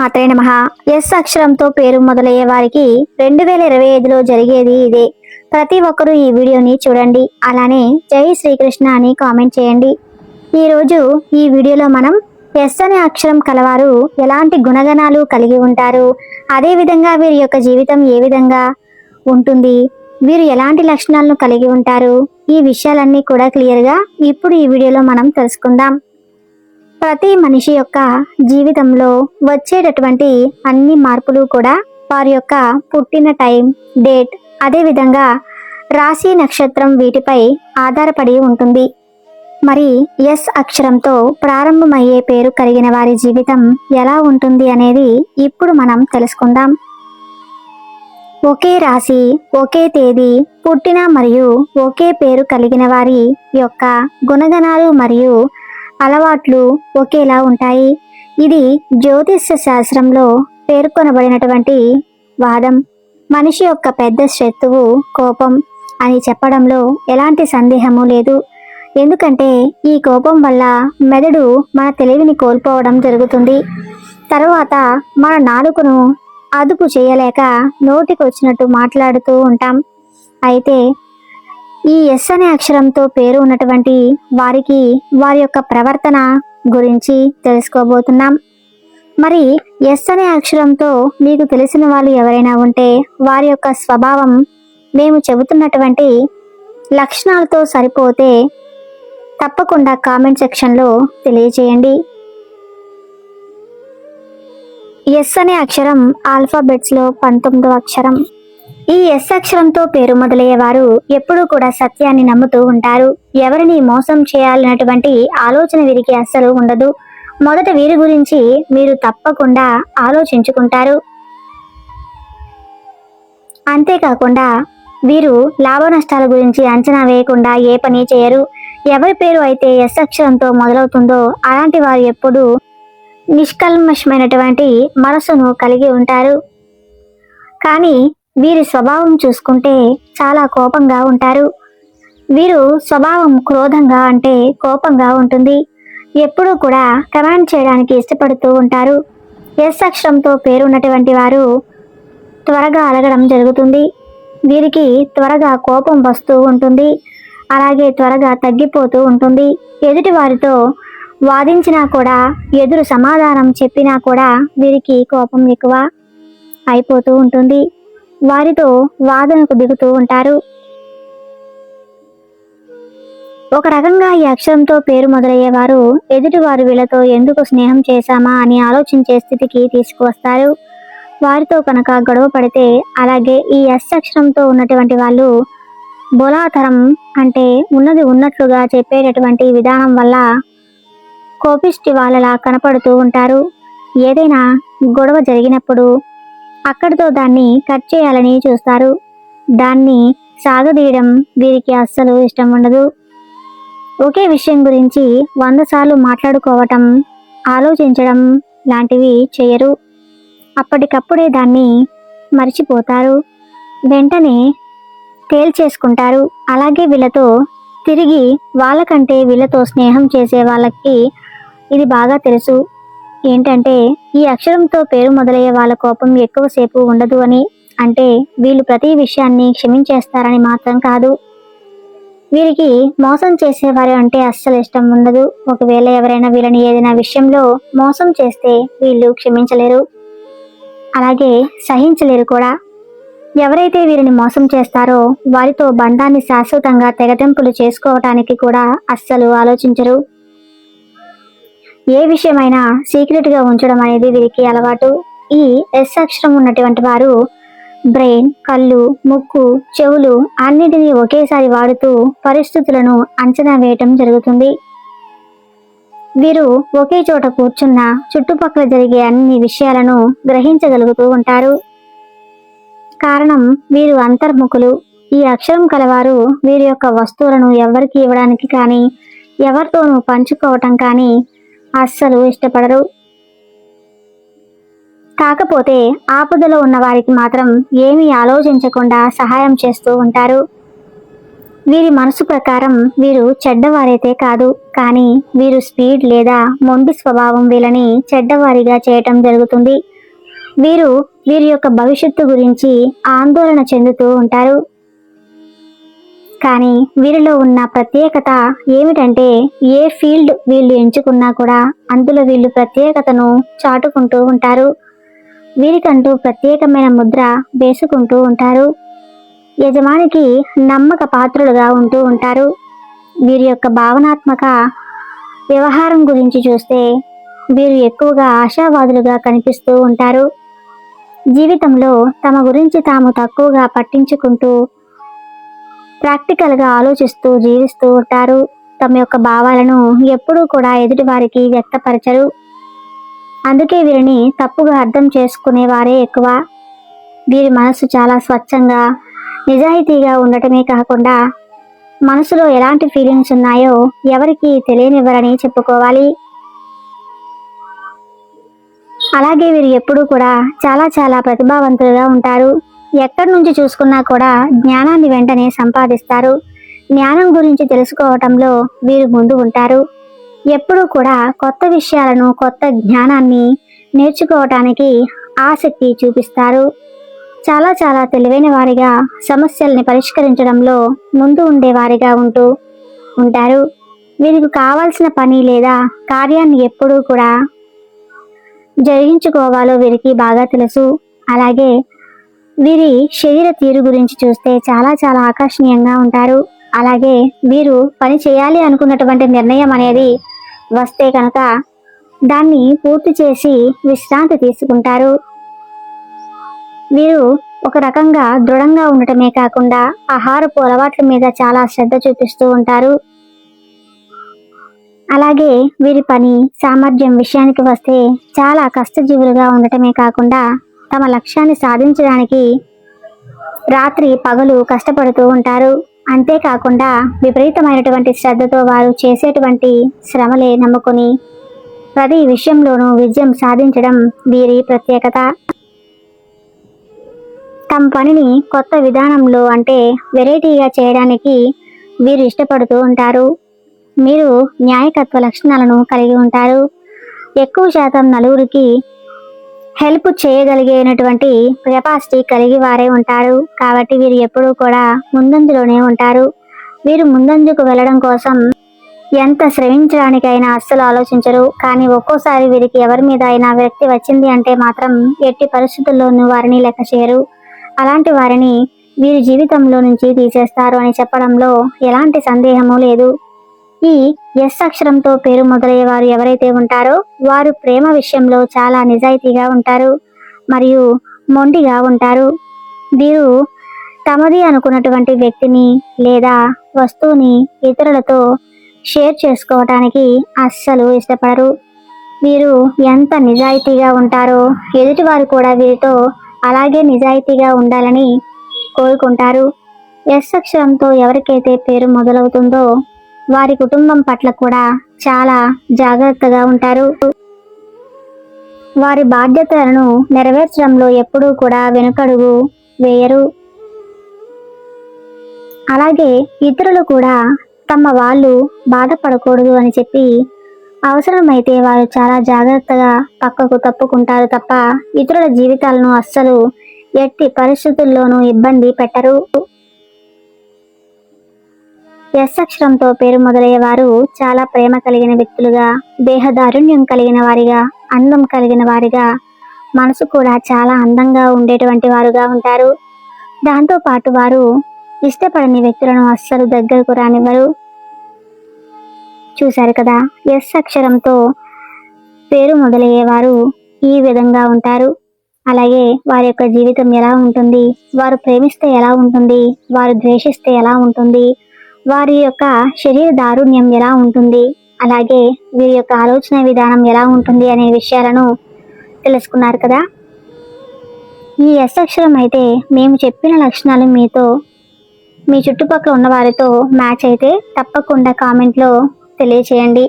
మాత్రే నమ. ఎస్ అక్షరంతో పేరు మొదలయ్యే వారికి రెండు వేల ఇరవై ఐదులో జరిగేది ఇదే. ప్రతి ఒక్కరూ ఈ వీడియోని చూడండి. అలానే జై శ్రీకృష్ణ అని కామెంట్ చేయండి. ఈరోజు ఈ వీడియోలో మనం ఎస్ అనే అక్షరం కలవారు ఎలాంటి గుణగణాలు కలిగి ఉంటారు? అదేవిధంగా వీరి యొక్క జీవితం ఏ విధంగా ఉంటుంది? వీరు ఎలాంటి లక్షణాలను కలిగి ఉంటారు? ఈ విషయాలన్నీ కూడా క్లియర్గా ఇప్పుడు ఈ వీడియోలో మనం తెలుసుకుందాం. ప్రతి మనిషి యొక్క జీవితంలో వచ్చేటటువంటి అన్ని మార్పులు కూడా వారి యొక్క పుట్టిన టైం డేట్ అదేవిధంగా రాశి నక్షత్రం వీటిపై ఆధారపడి ఉంటుంది. మరి ఎస్ అక్షరంతో ప్రారంభమయ్యే పేరు కలిగిన వారి జీవితం ఎలా ఉంటుంది అనేది ఇప్పుడు మనం తెలుసుకుందాం. ఒకే రాశి ఒకే తేదీ పుట్టిన మరియు ఒకే పేరు కలిగిన వారి యొక్క గుణగణాలు మరియు అలవాట్లు ఒకేలా ఉంటాయి. ఇది జ్యోతిష్య శాస్త్రంలో పేర్కొనబడినటువంటి వాదం. మనిషి యొక్క పెద్ద శత్రువు కోపం అని చెప్పడంలో ఎలాంటి సందేహము లేదు. ఎందుకంటే ఈ కోపం వల్ల మెదడు మన తెలివిని కోల్పోవడం జరుగుతుంది. తర్వాత మన నాలుకను అదుపు చేయలేక నోటికొచ్చినట్టు మాట్లాడుతూ ఉంటాం. అయితే ఈ ఎస్ అనే అక్షరంతో పేరు ఉన్నటువంటి వారికి వారి యొక్క ప్రవర్తన గురించి తెలుసుకోబోతున్నాం. మరి ఎస్ అనే అక్షరంతో మీకు తెలిసిన వాళ్ళు ఎవరైనా ఉంటే వారి యొక్క స్వభావం మేము చెబుతున్నటువంటి లక్షణాలతో సరిపోతే తప్పకుండా కామెంట్ సెక్షన్లో తెలియజేయండి. ఎస్ అనే అక్షరం ఆల్ఫాబెట్స్లో పంతొమ్మిదవ అక్షరం. ఈ ఎస్ అక్షరంతో పేరు మొదలయ్యేవారు ఎప్పుడూ కూడా సత్యాన్ని నమ్ముతూ ఉంటారు. ఎవరిని మోసం చేయాలన్నటువంటి ఆలోచన వీరికి అస్సలు ఉండదు. మొదట వీరి గురించి మీరు తప్పకుండా ఆలోచించుకుంటారు. అంతేకాకుండా వీరు లాభ నష్టాల గురించి అంచనా వేయకుండా ఏ పని చేయరు. ఎవరి పేరు అయితే ఎస్ అక్షరంతో మొదలవుతుందో అలాంటి వారు ఎప్పుడూ నిష్కల్మషమైనటువంటి మనసును కలిగి ఉంటారు. కానీ వీరి స్వభావం చూసుకుంటే చాలా కోపంగా ఉంటారు. వీరు స్వభావం క్రోధంగా అంటే కోపంగా ఉంటుంది. ఎప్పుడూ కూడా కమాండ్ చేయడానికి ఇష్టపడుతూ ఉంటారు. ఎస్ అక్షరంతో పేరున్నటువంటి వారు త్వరగా అలగడం జరుగుతుంది. వీరికి త్వరగా కోపం వస్తూ ఉంటుంది. అలాగే త్వరగా తగ్గిపోతూ ఉంటుంది. ఎదుటి వారితో వాదించినా కూడా ఎదురు సమాధానం చెప్పినా కూడా వీరికి కోపం ఎక్కువ అయిపోతూ ఉంటుంది. వారితో వాదనకు దిగుతూ ఉంటారు. ఒక రకంగా ఈ అక్షరంతో పేరు మొదలయ్యేవారు ఎదుటివారు వీళ్ళతో ఎందుకు స్నేహం చేశామా అని ఆలోచించే స్థితికి తీసుకువస్తారు. వారితో కనుక గొడవ పడితే అలాగే ఈ ఎస్ అక్షరంతో ఉన్నటువంటి వాళ్ళు బోలాతరం అంటే ఉన్నది ఉన్నట్లుగా చెప్పేటటువంటి విధానం వల్ల కోపిష్టి వాళ్ళలా కనపడుతూ ఉంటారు. ఏదైనా గొడవ జరిగినప్పుడు అక్కడితో దాన్ని కట్ చేయాలని చూస్తారు. దాన్ని సాగదీయడం వీరికి అస్సలు ఇష్టం ఉండదు. ఒకే విషయం గురించి వంద సార్లు మాట్లాడుకోవటం ఆలోచించడం లాంటివి చేయరు. అప్పటికప్పుడే దాన్ని మర్చిపోతారు. వెంటనే తేల్చేసుకుంటారు. అలాగే వీళ్ళతో తిరిగి వాళ్ళకంటే వీళ్ళతో స్నేహం చేసే వాళ్ళకి ఇది బాగా తెలుసు. ఏంటంటే ఈ అక్షరంతో పేరు మొదలయ్యే వాళ్ళ కోపం ఎక్కువసేపు ఉండదు అని అంటే వీళ్ళు ప్రతి విషయాన్ని క్షమించేస్తారని మాత్రం కాదు. వీరికి మోసం చేసేవారు అంటే అస్సలు ఇష్టం ఉండదు. ఒకవేళ ఎవరైనా వీళ్ళని ఏదైనా విషయంలో మోసం చేస్తే వీళ్ళు క్షమించలేరు. అలాగే సహించలేరు కూడా. ఎవరైతే వీరిని మోసం చేస్తారో వారితో బంధాన్ని శాశ్వతంగా తెగతెంపులు చేసుకోవటానికి కూడా అస్సలు ఆలోచించరు. ఏ విషయమైనా సీక్రెట్గా ఉంచడం అనేది వీరికి అలవాటు. ఈ ఎస్ అక్షరం ఉన్నటువంటి వారు బ్రెయిన్ కళ్ళు ముక్కు చెవులు అన్నిటినీ ఒకేసారి వాడుతూ పరిస్థితులను అంచనా వేయటం జరుగుతుంది. వీరు ఒకే చోట కూర్చున్న చుట్టుపక్కల జరిగే అన్ని విషయాలను గ్రహించగలుగుతూ ఉంటారు. కారణం వీరు అంతర్ముఖులు. ఈ అక్షరం కలవారు వీరి యొక్క వస్తువులను ఎవరికి ఇవ్వడానికి కానీ ఎవరితోనూ పంచుకోవటం కానీ అస్సలు ఇష్టపడరు. కాకపోతే ఆపదలో ఉన్న వారికి మాత్రం ఏమీ ఆలోచించకుండా సహాయం చేస్తూ ఉంటారు. వీరి మనసు ప్రకారం వీరు చెడ్డవారైతే కాదు కానీ వీరు స్పీడ్ లేదా మొండి స్వభావం వీళ్ళని చెడ్డవారిగా చేయటం జరుగుతుంది. వీరు వీరి యొక్క భవిష్యత్తు గురించి ఆందోళన చెందుతూ ఉంటారు. కానీ వీరిలో ఉన్న ప్రత్యేకత ఏమిటంటే ఏ ఫీల్డ్ వీళ్ళు ఎంచుకున్నా కూడా అందులో వీళ్ళు ప్రత్యేకతను చాటుకుంటూ ఉంటారు. వీరికంటూ ప్రత్యేకమైన ముద్ర వేసుకుంటూ ఉంటారు. యజమానికి నమ్మక పాత్రులుగా ఉంటూ ఉంటారు. వీరి యొక్క భావనాత్మక వ్యవహారం గురించి చూస్తే వీరు ఎక్కువగా ఆశావాదులుగా కనిపిస్తూ ఉంటారు. జీవితంలో తమ గురించి తాము తక్కువగా పట్టించుకుంటూ ప్రాక్టికల్గా ఆలోచిస్తూ జీవిస్తూ ఉంటారు. తమ యొక్క భావాలను ఎప్పుడూ కూడా ఎదుటి వారికి వ్యక్తపరచరు. అందుకే వీరిని తప్పుగా అర్థం చేసుకునేవారే ఎక్కువ. వీరి మనసు చాలా స్వచ్ఛంగా నిజాయితీగా ఉండటమే కాకుండా మనసులో ఎలాంటి ఫీలింగ్స్ ఉన్నాయో ఎవరికి తెలియనివ్వరని చెప్పుకోవాలి. అలాగే వీరు ఎప్పుడూ కూడా చాలా చాలా ప్రతిభావంతులుగా ఉంటారు. ఎక్కడి నుంచి చూసుకున్నా కూడా జ్ఞానాన్ని వెంటనే సంపాదిస్తారు. జ్ఞానం గురించి తెలుసుకోవటంలో వీరు ముందు ఉంటారు. ఎప్పుడూ కూడా కొత్త విషయాలను కొత్త జ్ఞానాన్ని నేర్చుకోవటానికి ఆసక్తి చూపిస్తారు. చాలా చాలా తెలివైన వారిగా సమస్యల్ని పరిష్కరించడంలో ముందు ఉండేవారిగా ఉంటూ ఉంటారు. వీరికి కావాల్సిన పని లేదా కార్యాన్ని ఎప్పుడూ కూడా జరిగించుకోవాలో వీరికి బాగా తెలుసు. అలాగే వీరి శరీర తీరు గురించి చూస్తే చాలా చాలా ఆకర్షణీయంగా ఉంటారు. అలాగే వీరు పని చేయాలి అనుకున్నటువంటి నిర్ణయం అనేది వస్తే కనుక దాన్ని పూర్తి చేసి విశ్రాంతి తీసుకుంటారు. వీరు ఒక రకంగా దృఢంగా ఉండటమే కాకుండా ఆహారపు అలవాట్ల మీద చాలా శ్రద్ధ చూపిస్తూ ఉంటారు. అలాగే వీరి పని సామర్థ్యం విషయానికి వస్తే చాలా కష్టజీవులుగా ఉండటమే కాకుండా తమ లక్ష్యాన్ని సాధించడానికి రాత్రి పగలు కష్టపడుతూ ఉంటారు. అంతేకాకుండా విపరీతమైనటువంటి శ్రద్ధతో వారు చేసేటువంటి శ్రమలే నమ్ముకొని ప్రతి విషయంలోనూ విజయం సాధించడం వీరి ప్రత్యేకత. తమ పనిని కొత్త విధానంలో అంటే వెరైటీగా చేయడానికి వీరు ఇష్టపడుతూ ఉంటారు. మీరు న్యాయకత్వ లక్షణాలను కలిగి ఉంటారు. ఎక్కువ శాతం నలుగురికి హెల్ప్ చేయగలిగేనటువంటి కెపాసిటీ కలిగి వారే ఉంటారు. కాబట్టి వీరు ఎప్పుడూ కూడా ముందంజలోనే ఉంటారు. వీరు ముందంజకు వెళ్ళడం కోసం ఎంత శ్రమించడానికైనా అస్సలు ఆలోచించరు. కానీ ఒక్కోసారి వీరికి ఎవరి మీద అయినా వ్యక్తి వచ్చింది అంటే మాత్రం ఎట్టి పరిస్థితుల్లోనూ వారిని లెక్క చేయరు. అలాంటి వారిని వీరి జీవితంలో నుంచి తీసేస్తారు అని చెప్పడంలో ఎలాంటి సందేహము లేదు. ఈ ఎస్ అక్షరంతో పేరు మొదలయ్యే వారు ఎవరైతే ఉంటారో వారు ప్రేమ విషయంలో చాలా నిజాయితీగా ఉంటారు మరియు మొండిగా ఉంటారు. వీరు తమది అనుకున్నటువంటి వ్యక్తిని లేదా వస్తువుని ఇతరులతో షేర్ చేసుకోవటానికి అస్సలు ఇష్టపడరు. వీరు ఎంత నిజాయితీగా ఉంటారో ఎదుటివారు కూడా వీరితో అలాగే నిజాయితీగా ఉండాలని కోరుకుంటారు. ఎస్ అక్షరంతో ఎవరికైతే పేరు మొదలవుతుందో వారి కుటుంబం పట్ల కూడా చాలా జాగ్రత్తగా ఉంటారు. వారి బాధ్యతలను నెరవేర్చడంలో ఎప్పుడూ కూడా వెనుకడుగు వేయరు. అలాగే ఇతరులు కూడా తమ వాళ్ళు బాధపడకూడదు అని చెప్పి అవసరమైతే వారు చాలా జాగ్రత్తగా పక్కకు తప్పుకుంటారు తప్ప ఇతరుల జీవితాలను అస్సలు ఎట్టి పరిస్థితుల్లోనూ ఇబ్బంది పెట్టరు. ఎస్ అక్షరంతో పేరు మొదలయ్యే వారు చాలా ప్రేమ కలిగిన వ్యక్తులుగా దేహదారుణ్యం కలిగిన వారిగా అందం కలిగిన వారిగా మనసు కూడా చాలా అందంగా ఉండేటువంటి వారుగా ఉంటారు. దాంతో పాటు వారు ఇష్టపడని వ్యక్తులను అస్సలు దగ్గరకు రానివ్వరు. చూశారు కదా ఎస్ అక్షరంతో పేరు మొదలయ్యేవారు ఈ విధంగా ఉంటారు. అలాగే వారి యొక్క జీవితం ఎలా ఉంటుంది వారు ప్రేమిస్తే ఎలా ఉంటుంది వారు ద్వేషిస్తే ఎలా ఉంటుంది వారి యొక్క శరీర దారుణ్యం ఎలా ఉంటుంది? అలాగే వీరి యొక్క ఆలోచన విధానం ఎలా ఉంటుంది అనే విషయాలను తెలుసుకున్నారు కదా? ఈ ఎస్ అక్షరం అయితే మేము చెప్పిన లక్షణాలు మీతో మీ చుట్టుపక్కల ఉన్న వారితో మ్యాచ్ అయితే తప్పకుండా కామెంట్లో తెలియచేయండి.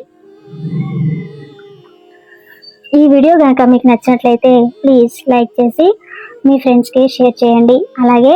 ఈ వీడియో కనుక మీకు నచ్చినట్లయితే ప్లీజ్ లైక్ చేసి మీ ఫ్రెండ్స్కి షేర్ చేయండి. అలాగే